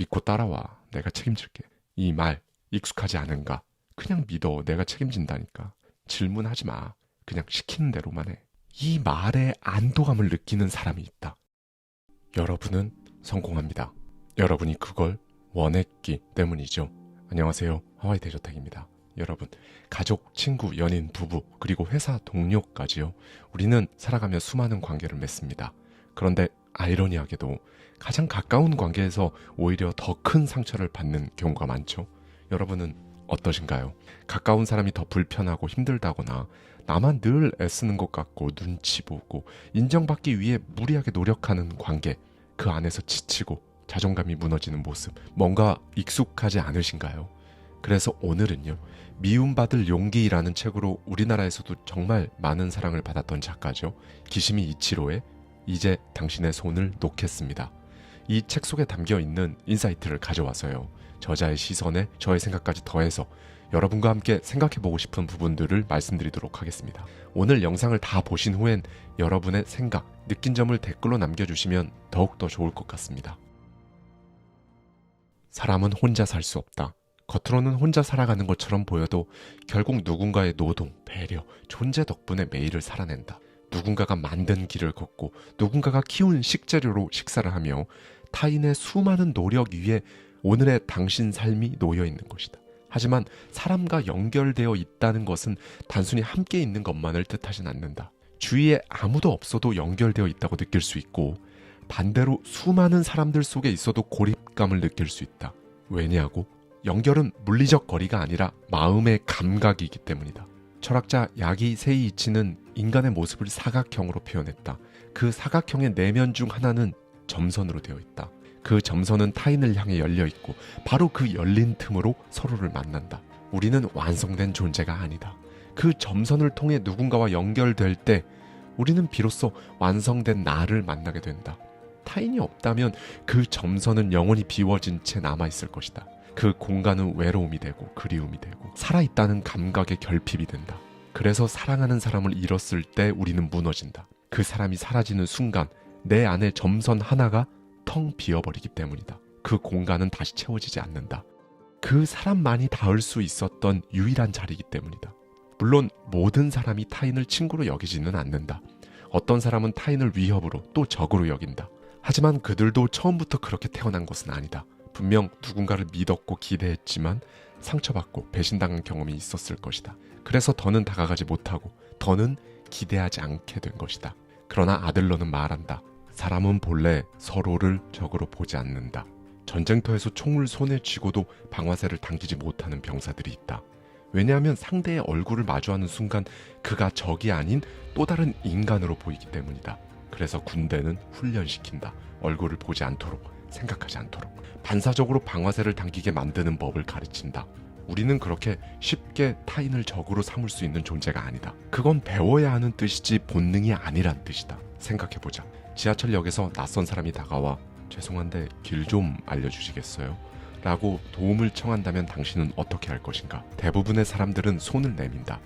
믿고 따라와. 내가 책임질게. 이 말 익숙하지 않은가? 그냥 믿어. 내가 책임진다니까. 질문하지 마. 그냥 시키는 대로만 해. 이 말에 안도감을 느끼는 사람이 있다. 여러분은 성공합니다. 여러분이 그걸 원했기 때문이죠. 안녕하세요. 하와이 대저택입니다. 여러분, 가족, 친구, 연인, 부부, 그리고 회사 동료까지요. 우리는 살아가며 수많은 관계를 맺습니다. 그런데 아이러니하게도 가장 가까운 관계에서 오히려 더 큰 상처를 받는 경우가 많죠. 여러분은 어떠신가요? 가까운 사람이 더 불편하고 힘들다거나 나만 늘 애쓰는 것 같고 눈치 보고 인정받기 위해 무리하게 노력하는 관계 그 안에서 지치고 자존감이 무너지는 모습 뭔가 익숙하지 않으신가요? 그래서 오늘은요 미움받을 용기라는 책으로 우리나라에서도 정말 많은 사랑을 받았던 작가죠 기시미 이치로의 이제 당신의 손을 놓겠습니다 이 책 속에 담겨 있는 인사이트를 가져와서요 저자의 시선에 저의 생각까지 더해서 여러분과 함께 생각해보고 싶은 부분들을 말씀드리도록 하겠습니다. 오늘 영상을 다 보신 후엔 여러분의 생각, 느낀 점을 댓글로 남겨주시면 더욱더 좋을 것 같습니다. 사람은 혼자 살 수 없다. 겉으로는 혼자 살아가는 것처럼 보여도 결국 누군가의 노동, 배려, 존재 덕분에 매일을 살아낸다. 누군가가 만든 길을 걷고 누군가가 키운 식재료로 식사를 하며 타인의 수많은 노력 위에 오늘의 당신 삶이 놓여 있는 것이다. 하지만 사람과 연결되어 있다는 것은 단순히 함께 있는 것만을 뜻하진 않는다. 주위에 아무도 없어도 연결되어 있다고 느낄 수 있고 반대로 수많은 사람들 속에 있어도 고립감을 느낄 수 있다. 왜냐하고 연결은 물리적 거리가 아니라 마음의 감각이기 때문이다. 철학자 야기 세이이치는 인간의 모습을 사각형으로 표현했다. 그 사각형의 내면 중 하나는 점선으로 되어 있다. 그 점선은 타인을 향해 열려 있고 바로 그 열린 틈으로 서로를 만난다. 우리는 완성된 존재가 아니다. 그 점선을 통해 누군가와 연결될 때 우리는 비로소 완성된 나를 만나게 된다. 타인이 없다면 그 점선은 영원히 비워진 채 남아있을 것이다. 그 공간은 외로움이 되고 그리움이 되고 살아있다는 감각의 결핍이 된다. 그래서 사랑하는 사람을 잃었을 때 우리는 무너진다. 그 사람이 사라지는 순간 내 안에 점선 하나가 텅 비어버리기 때문이다. 그 공간은 다시 채워지지 않는다. 그 사람만이 닿을 수 있었던 유일한 자리이기 때문이다. 물론 모든 사람이 타인을 친구로 여기지는 않는다. 어떤 사람은 타인을 위협으로 또 적으로 여긴다. 하지만 그들도 처음부터 그렇게 태어난 것은 아니다. 분명 누군가를 믿었고 기대했지만 상처받고 배신당한 경험이 있었을 것이다. 그래서 더는 다가가지 못하고 더는 기대하지 않게 된 것이다. 그러나 아들러는 말한다. 사람은 본래 서로를 적으로 보지 않는다. 전쟁터에서 총을 손에 쥐고도 방아쇠를 당기지 못하는 병사들이 있다. 왜냐하면 상대의 얼굴을 마주하는 순간 그가 적이 아닌 또 다른 인간으로 보이기 때문이다. 그래서 군대는 훈련시킨다. 얼굴을 보지 않도록, 생각하지 않도록. 반사적으로 방아쇠를 당기게 만드는 법을 가르친다. 우리는 그렇게 쉽게 타인을 적으로 삼을 수 있는 존재가 아니다. 그건 배워야 하는 뜻이지 본능이 아니란 뜻이다. 생각해보자. 지하철역에서 낯선 사람이 다가와 죄송한데 길 좀 알려주시겠어요? 라고 도움을 청한다면 당신은 어떻게 할 것인가? 대부분의 사람들은 손을 내민다.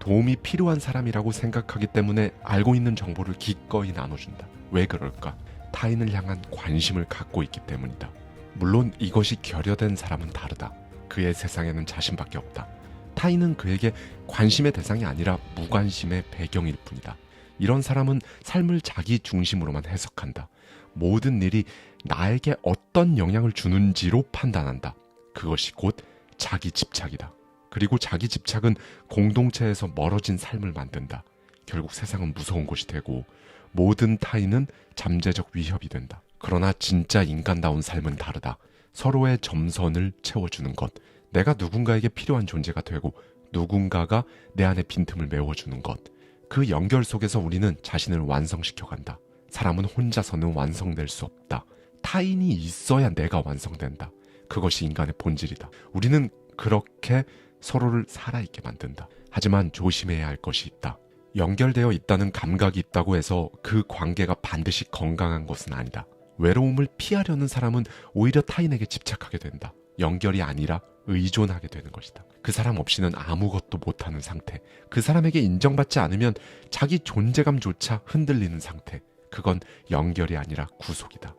도움이 필요한 사람이라고 생각하기 때문에 알고 있는 정보를 기꺼이 나눠준다. 왜 그럴까? 타인을 향한 관심을 갖고 있기 때문이다. 물론 이것이 결여된 사람은 다르다. 그의 세상에는 자신밖에 없다. 타인은 그에게 관심의 대상이 아니라 무관심의 배경일 뿐이다. 이런 사람은 삶을 자기 중심으로만 해석한다. 모든 일이 나에게 어떤 영향을 주는지로 판단한다. 그것이 곧 자기 집착이다. 그리고 자기 집착은 공동체에서 멀어진 삶을 만든다. 결국 세상은 무서운 곳이 되고 모든 타인은 잠재적 위협이 된다. 그러나 진짜 인간다운 삶은 다르다. 서로의 점선을 채워주는 것. 내가 누군가에게 필요한 존재가 되고 누군가가 내 안에 빈틈을 메워주는 것. 그 연결 속에서 우리는 자신을 완성시켜 간다. 사람은 혼자서는 완성될 수 없다. 타인이 있어야 내가 완성된다. 그것이 인간의 본질이다. 우리는 그렇게 서로를 살아있게 만든다. 하지만 조심해야 할 것이 있다. 연결되어 있다는 감각이 있다고 해서 그 관계가 반드시 건강한 것은 아니다. 외로움을 피하려는 사람은 오히려 타인에게 집착하게 된다. 연결이 아니라 의존하게 되는 것이다. 그 사람 없이는 아무것도 못하는 상태. 그 사람에게 인정받지 않으면 자기 존재감조차 흔들리는 상태. 그건 연결이 아니라 구속이다.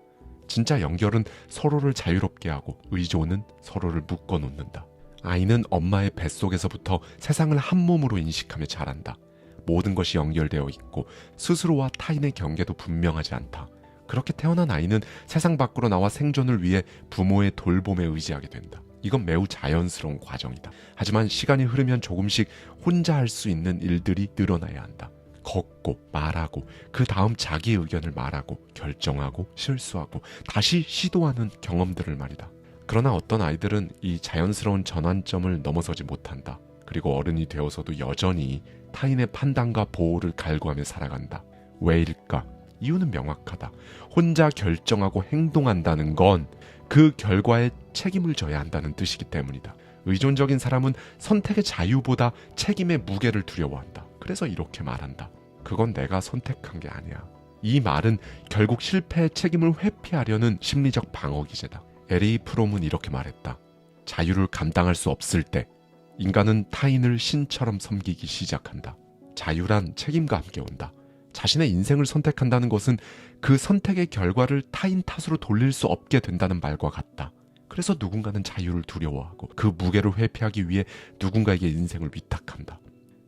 진짜 연결은 서로를 자유롭게 하고 의존은 서로를 묶어 놓는다. 아이는 엄마의 뱃속에서부터 세상을 한 몸으로 인식하며 자란다. 모든 것이 연결되어 있고 스스로와 타인의 경계도 분명하지 않다. 그렇게 태어난 아이는 세상 밖으로 나와 생존을 위해 부모의 돌봄에 의지하게 된다. 이건 매우 자연스러운 과정이다. 하지만 시간이 흐르면 조금씩 혼자 할 수 있는 일들이 늘어나야 한다. 걷고 말하고 그 다음 자기 의견을 말하고 결정하고 실수하고 다시 시도하는 경험들을 말이다. 그러나 어떤 아이들은 이 자연스러운 전환점을 넘어서지 못한다. 그리고 어른이 되어서도 여전히 타인의 판단과 보호를 갈구하며 살아간다. 왜일까? 이유는 명확하다. 혼자 결정하고 행동한다는 건 그 결과에 책임을 져야 한다는 뜻이기 때문이다. 의존적인 사람은 선택의 자유보다 책임의 무게를 두려워한다. 그래서 이렇게 말한다. 그건 내가 선택한 게 아니야. 이 말은 결국 실패의 책임을 회피하려는 심리적 방어 기제다. 에리 프롬은 이렇게 말했다. 자유를 감당할 수 없을 때 인간은 타인을 신처럼 섬기기 시작한다. 자유란 책임과 함께 온다. 자신의 인생을 선택한다는 것은 그 선택의 결과를 타인 탓으로 돌릴 수 없게 된다는 말과 같다. 그래서 누군가는 자유를 두려워하고 그 무게를 회피하기 위해 누군가에게 인생을 위탁한다.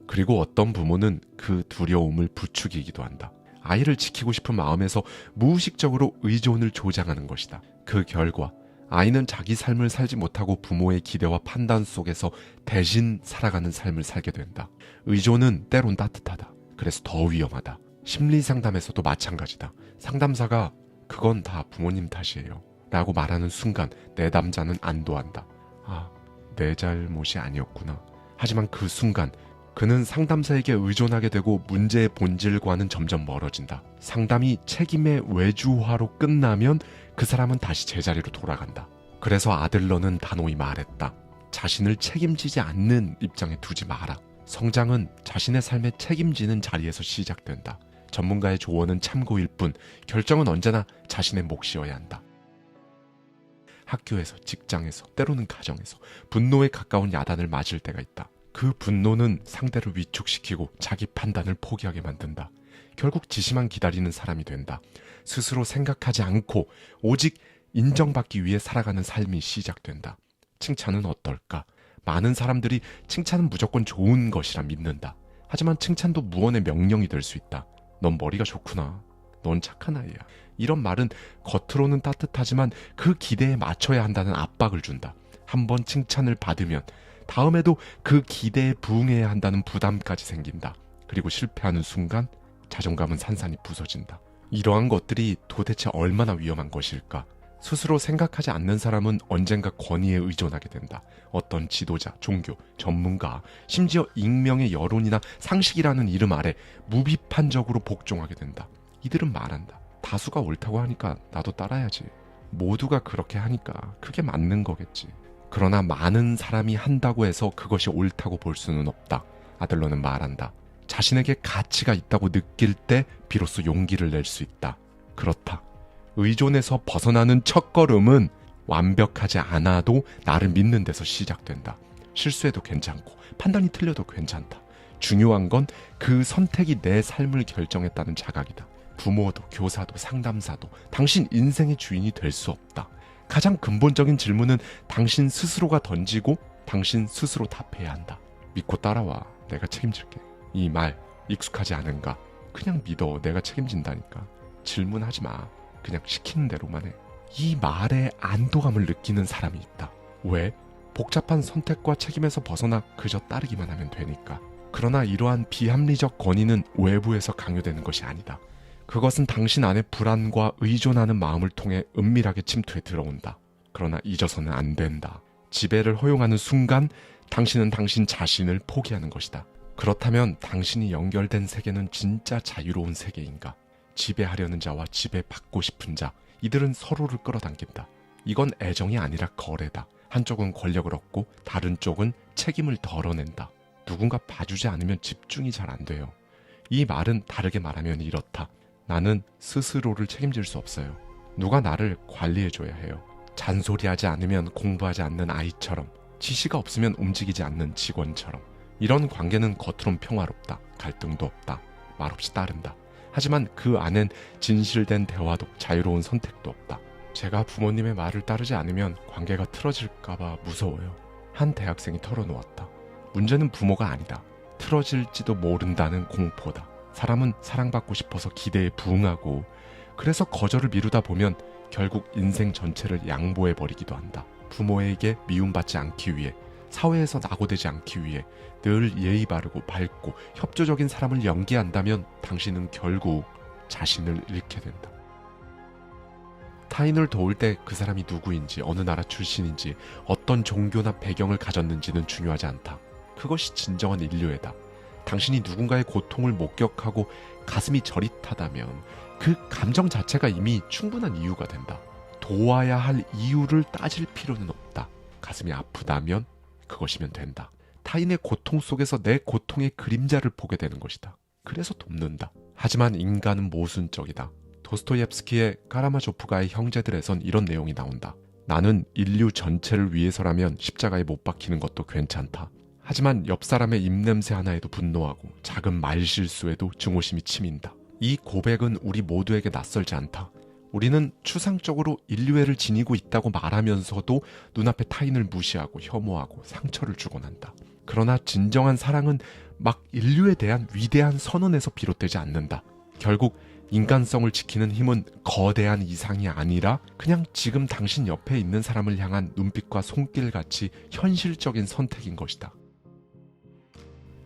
그리고 어떤 부모는 그 두려움을 부추기기도 한다. 아이를 지키고 싶은 마음에서 무의식적으로 의존을 조장하는 것이다. 그 결과 아이는 자기 삶을 살지 못하고 부모의 기대와 판단 속에서 대신 살아가는 삶을 살게 된다. 의존은 때론 따뜻하다. 그래서 더 위험하다. 심리 상담에서도 마찬가지다. 상담사가 그건 다 부모님 탓이에요. 라고 말하는 순간 내 남자는 안도한다. 아, 내 잘못이 아니었구나. 하지만 그 순간 그는 상담사에게 의존하게 되고 문제의 본질과는 점점 멀어진다. 상담이 책임의 외주화로 끝나면 그 사람은 다시 제자리로 돌아간다. 그래서 아들러는 단호히 말했다. 자신을 책임지지 않는 입장에 두지 마라. 성장은 자신의 삶에 책임지는 자리에서 시작된다. 전문가의 조언은 참고일 뿐 결정은 언제나 자신의 몫이어야 한다. 학교에서, 직장에서, 때로는 가정에서 분노에 가까운 야단을 맞을 때가 있다. 그 분노는 상대를 위축시키고 자기 판단을 포기하게 만든다. 결국 지시만 기다리는 사람이 된다. 스스로 생각하지 않고 오직 인정받기 위해 살아가는 삶이 시작된다. 칭찬은 어떨까? 많은 사람들이 칭찬은 무조건 좋은 것이라 믿는다. 하지만 칭찬도 무언의 명령이 될 수 있다. 넌 머리가 좋구나. 넌 착한 아이야. 이런 말은 겉으로는 따뜻하지만 그 기대에 맞춰야 한다는 압박을 준다. 한번 칭찬을 받으면 다음에도 그 기대에 부응해야 한다는 부담까지 생긴다. 그리고 실패하는 순간 자존감은 산산이 부서진다. 이러한 것들이 도대체 얼마나 위험한 것일까? 스스로 생각하지 않는 사람은 언젠가 권위에 의존하게 된다. 어떤 지도자, 종교, 전문가, 심지어 익명의 여론이나 상식이라는 이름 아래 무비판적으로 복종하게 된다. 이들은 말한다. 다수가 옳다고 하니까 나도 따라야지. 모두가 그렇게 하니까 그게 맞는 거겠지. 그러나 많은 사람이 한다고 해서 그것이 옳다고 볼 수는 없다. 아들러는 말한다. 자신에게 가치가 있다고 느낄 때 비로소 용기를 낼 수 있다. 그렇다. 의존에서 벗어나는 첫 걸음은 완벽하지 않아도 나를 믿는 데서 시작된다. 실수해도 괜찮고 판단이 틀려도 괜찮다. 중요한 건 그 선택이 내 삶을 결정했다는 자각이다. 부모도 교사도 상담사도 당신 인생의 주인이 될 수 없다. 가장 근본적인 질문은 당신 스스로가 던지고 당신 스스로 답해야 한다. 믿고 따라와. 내가 책임질게. 이 말 익숙하지 않은가? 그냥 믿어. 내가 책임진다니까. 질문하지 마. 그냥 시키는 대로만 해. 이 말에 안도감을 느끼는 사람이 있다. 왜? 복잡한 선택과 책임에서 벗어나 그저 따르기만 하면 되니까. 그러나 이러한 비합리적 권위는 외부에서 강요되는 것이 아니다. 그것은 당신 안에 불안과 의존하는 마음을 통해 은밀하게 침투해 들어온다. 그러나 잊어서는 안 된다. 지배를 허용하는 순간 당신은 당신 자신을 포기하는 것이다. 그렇다면 당신이 연결된 세계는 진짜 자유로운 세계인가? 지배하려는 자와 지배받고 싶은 자, 이들은 서로를 끌어당긴다. 이건 애정이 아니라 거래다. 한쪽은 권력을 얻고 다른 쪽은 책임을 덜어낸다. 누군가 봐주지 않으면 집중이 잘 안 돼요. 이 말은 다르게 말하면 이렇다. 나는 스스로를 책임질 수 없어요. 누가 나를 관리해줘야 해요. 잔소리하지 않으면 공부하지 않는 아이처럼, 지시가 없으면 움직이지 않는 직원처럼. 이런 관계는 겉으론 평화롭다. 갈등도 없다. 말없이 따른다. 하지만 그 안엔 진실된 대화도 자유로운 선택도 없다. 제가 부모님의 말을 따르지 않으면 관계가 틀어질까봐 무서워요. 한 대학생이 털어놓았다. 문제는 부모가 아니다. 틀어질지도 모른다는 공포다. 사람은 사랑받고 싶어서 기대에 부응하고 그래서 거절을 미루다 보면 결국 인생 전체를 양보해 버리기도 한다. 부모에게 미움받지 않기 위해 사회에서 낙오되지 않기 위해 늘 예의 바르고 밝고 협조적인 사람을 연기한다면 당신은 결국 자신을 잃게 된다. 타인을 도울 때 그 사람이 누구인지, 어느 나라 출신인지, 어떤 종교나 배경을 가졌는지는 중요하지 않다. 그것이 진정한 인류애다. 당신이 누군가의 고통을 목격하고 가슴이 저릿하다면 그 감정 자체가 이미 충분한 이유가 된다. 도와야 할 이유를 따질 필요는 없다. 가슴이 아프다면 그것이면 된다. 타인의 고통 속에서 내 고통의 그림자를 보게 되는 것이다. 그래서 돕는다. 하지만 인간은 모순적이다. 도스토옙스키의 카라마조프가의 형제들에선 이런 내용이 나온다. 나는 인류 전체를 위해서라면 십자가에 못 박히는 것도 괜찮다. 하지만 옆 사람의 입냄새 하나에도 분노하고 작은 말실수에도 증오심이 치민다. 이 고백은 우리 모두에게 낯설지 않다. 우리는 추상적으로 인류애를 지니고 있다고 말하면서도 눈앞에 타인을 무시하고 혐오하고 상처를 주곤 한다. 그러나 진정한 사랑은 막 인류에 대한 위대한 선언에서 비롯되지 않는다. 결국 인간성을 지키는 힘은 거대한 이상이 아니라 그냥 지금 당신 옆에 있는 사람을 향한 눈빛과 손길 같이 현실적인 선택인 것이다.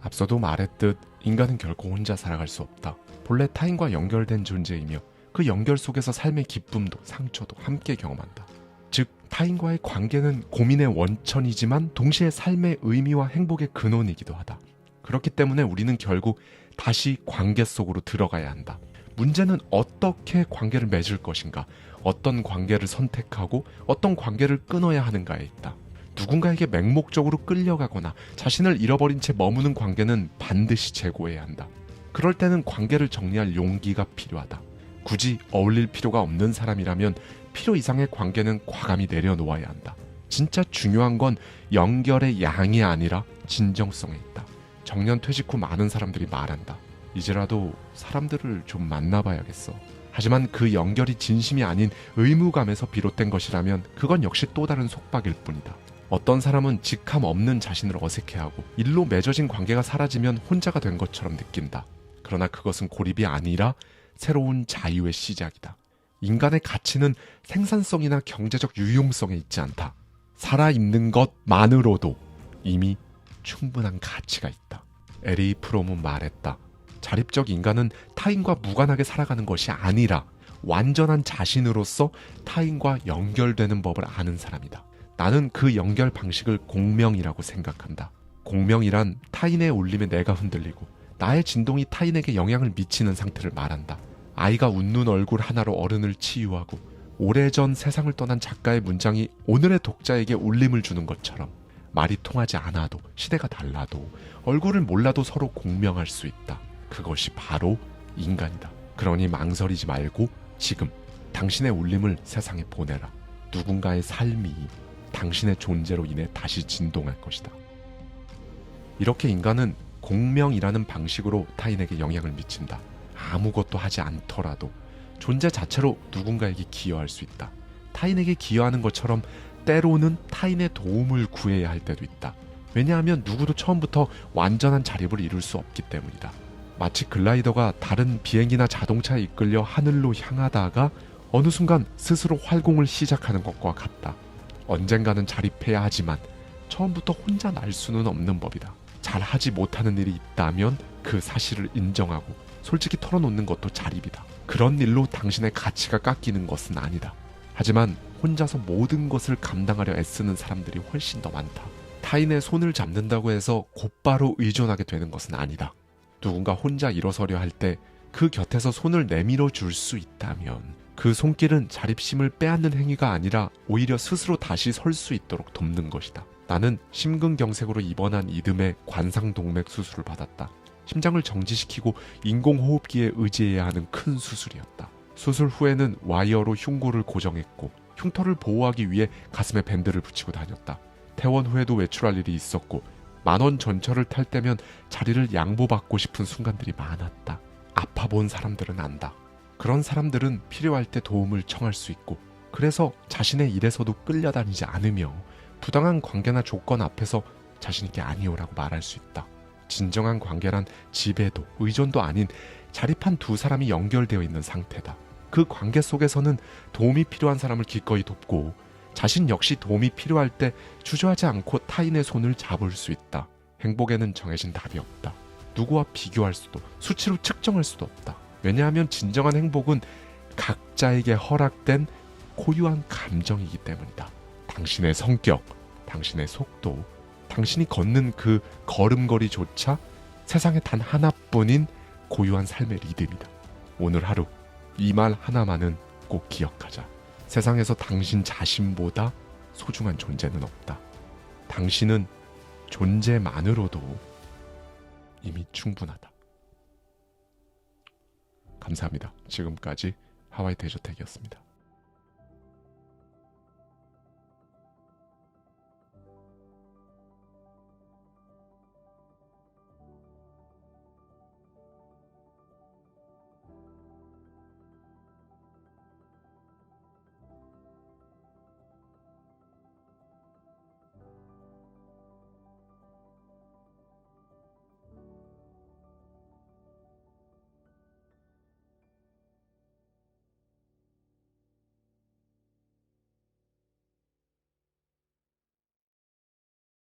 앞서도 말했듯 인간은 결코 혼자 살아갈 수 없다. 본래 타인과 연결된 존재이며 그 연결 속에서 삶의 기쁨도 상처도 함께 경험한다. 즉, 타인과의 관계는 고민의 원천이지만 동시에 삶의 의미와 행복의 근원이기도 하다. 그렇기 때문에 우리는 결국 다시 관계 속으로 들어가야 한다. 문제는 어떻게 관계를 맺을 것인가, 어떤 관계를 선택하고 어떤 관계를 끊어야 하는가에 있다. 누군가에게 맹목적으로 끌려가거나 자신을 잃어버린 채 머무는 관계는 반드시 재고해야 한다. 그럴 때는 관계를 정리할 용기가 필요하다. 굳이 어울릴 필요가 없는 사람이라면 필요 이상의 관계는 과감히 내려놓아야 한다. 진짜 중요한 건 연결의 양이 아니라 진정성에 있다. 정년 퇴직 후 많은 사람들이 말한다. 이제라도 사람들을 좀 만나봐야겠어. 하지만 그 연결이 진심이 아닌 의무감에서 비롯된 것이라면 그건 역시 또 다른 속박일 뿐이다. 어떤 사람은 직함 없는 자신을 어색해하고 일로 맺어진 관계가 사라지면 혼자가 된 것처럼 느낀다. 그러나 그것은 고립이 아니라 새로운 자유의 시작이다. 인간의 가치는 생산성이나 경제적 유용성에 있지 않다. 살아있는 것만으로도 이미 충분한 가치가 있다. 에리 프롬은 말했다. 자립적 인간은 타인과 무관하게 살아가는 것이 아니라 완전한 자신으로서 타인과 연결되는 법을 아는 사람이다. 나는 그 연결 방식을 공명이라고 생각한다. 공명이란 타인의 울림에 내가 흔들리고 나의 진동이 타인에게 영향을 미치는 상태를 말한다. 아이가 웃는 얼굴 하나로 어른을 치유하고 오래전 세상을 떠난 작가의 문장이 오늘의 독자에게 울림을 주는 것처럼 말이 통하지 않아도 시대가 달라도 얼굴을 몰라도 서로 공명할 수 있다. 그것이 바로 인간이다. 그러니 망설이지 말고 지금 당신의 울림을 세상에 보내라. 누군가의 삶이 당신의 존재로 인해 다시 진동할 것이다. 이렇게 인간은 공명이라는 방식으로 타인에게 영향을 미친다. 아무것도 하지 않더라도 존재 자체로 누군가에게 기여할 수 있다. 타인에게 기여하는 것처럼 때로는 타인의 도움을 구해야 할 때도 있다. 왜냐하면 누구도 처음부터 완전한 자립을 이룰 수 없기 때문이다. 마치 글라이더가 다른 비행기나 자동차에 이끌려 하늘로 향하다가 어느 순간 스스로 활공을 시작하는 것과 같다. 언젠가는 자립해야 하지만 처음부터 혼자 날 수는 없는 법이다. 잘 하지 못하는 일이 있다면 그 사실을 인정하고 솔직히 털어놓는 것도 자립이다. 그런 일로 당신의 가치가 깎이는 것은 아니다. 하지만 혼자서 모든 것을 감당하려 애쓰는 사람들이 훨씬 더 많다. 타인의 손을 잡는다고 해서 곧바로 의존하게 되는 것은 아니다. 누군가 혼자 일어서려 할 때 그 곁에서 손을 내밀어 줄 수 있다면 그 손길은 자립심을 빼앗는 행위가 아니라 오히려 스스로 다시 설 수 있도록 돕는 것이다. 나는 심근경색으로 입원한 이듬해 관상동맥 수술을 받았다. 심장을 정지시키고 인공호흡기에 의지해야 하는 큰 수술이었다. 수술 후에는 와이어로 흉골을 고정했고 흉터를 보호하기 위해 가슴에 밴드를 붙이고 다녔다. 퇴원 후에도 외출할 일이 있었고 만원 전철을 탈 때면 자리를 양보받고 싶은 순간들이 많았다. 아파 본 사람들은 안다. 그런 사람들은 필요할 때 도움을 청할 수 있고 그래서 자신의 일에서도 끌려다니지 않으며 부당한 관계나 조건 앞에서 자신있게 아니오라고 말할 수 있다. 진정한 관계란 지배도 의존도 아닌 자립한 두 사람이 연결되어 있는 상태다. 그 관계 속에서는 도움이 필요한 사람을 기꺼이 돕고 자신 역시 도움이 필요할 때 주저하지 않고 타인의 손을 잡을 수 있다. 행복에는 정해진 답이 없다. 누구와 비교할 수도 수치로 측정할 수도 없다. 왜냐하면 진정한 행복은 각자에게 허락된 고유한 감정이기 때문이다. 당신의 성격, 당신의 속도, 당신이 걷는 그 걸음걸이조차 세상에 단 하나뿐인 고유한 삶의 리듬이다. 오늘 하루 이 말 하나만은 꼭 기억하자. 세상에서 당신 자신보다 소중한 존재는 없다. 당신은 존재만으로도 이미 충분하다. 감사합니다. 지금까지 하와이 대저택이었습니다.